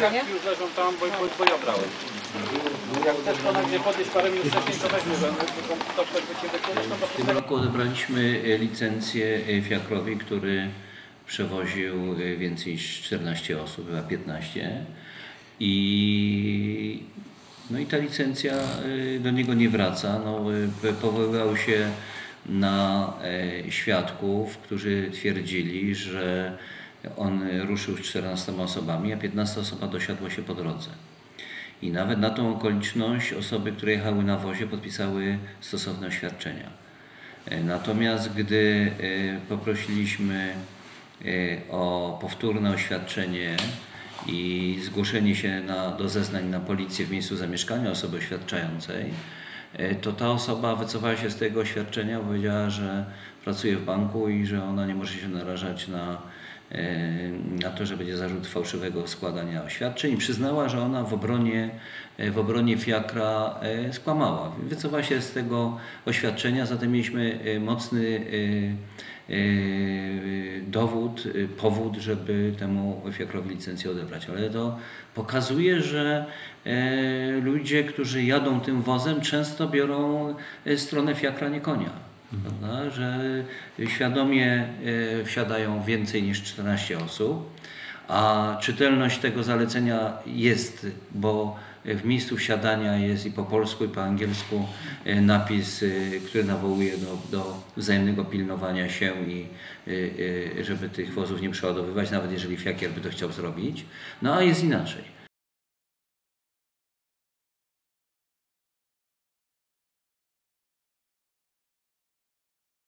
nie? już leżą tam, bo, bo, bo ja brałem. Jak też pana gdzie podnieść parę minut wcześniej, to że to ktoś by cię no to W tym roku odebraliśmy e, licencję e, Fiakrowi, który przewoził e, więcej niż 14 osób, chyba 15. I, no i ta licencja e, do niego nie wraca. No, e, powoływał się na e, świadków, którzy twierdzili, że on ruszył z 14 osobami, a 15 osoba dosiadła się po drodze. I nawet na tą okoliczność osoby, które jechały na wozie, podpisały stosowne oświadczenia. E, Natomiast gdy e, poprosiliśmy e, o powtórne oświadczenie i zgłoszenie się na, do zeznań na policję w miejscu zamieszkania osoby oświadczającej, to ta osoba wycofała się z tego oświadczenia, powiedziała, że pracuje w banku i że ona nie może się narażać na, na to, że będzie zarzut fałszywego składania oświadczeń i przyznała, że ona w obronie, e, w obronie Fiakra e, skłamała. Wycofała się z tego oświadczenia, zatem mieliśmy e, mocny e, e, dowód, e, powód, żeby temu Fiakrowi licencję odebrać. Ale to pokazuje, że e, ludzie, którzy jadą tym wozem, często biorą e, stronę Fiakra, nie konia. Prawda? Że świadomie e, wsiadają więcej niż 14 osób, a czytelność tego zalecenia jest, bo w miejscu wsiadania jest i po polsku, i po angielsku e, napis, e, który nawołuje do, do wzajemnego pilnowania się i żeby tych wozów nie przeładowywać, nawet jeżeli Fiakier by to chciał zrobić. No a jest inaczej.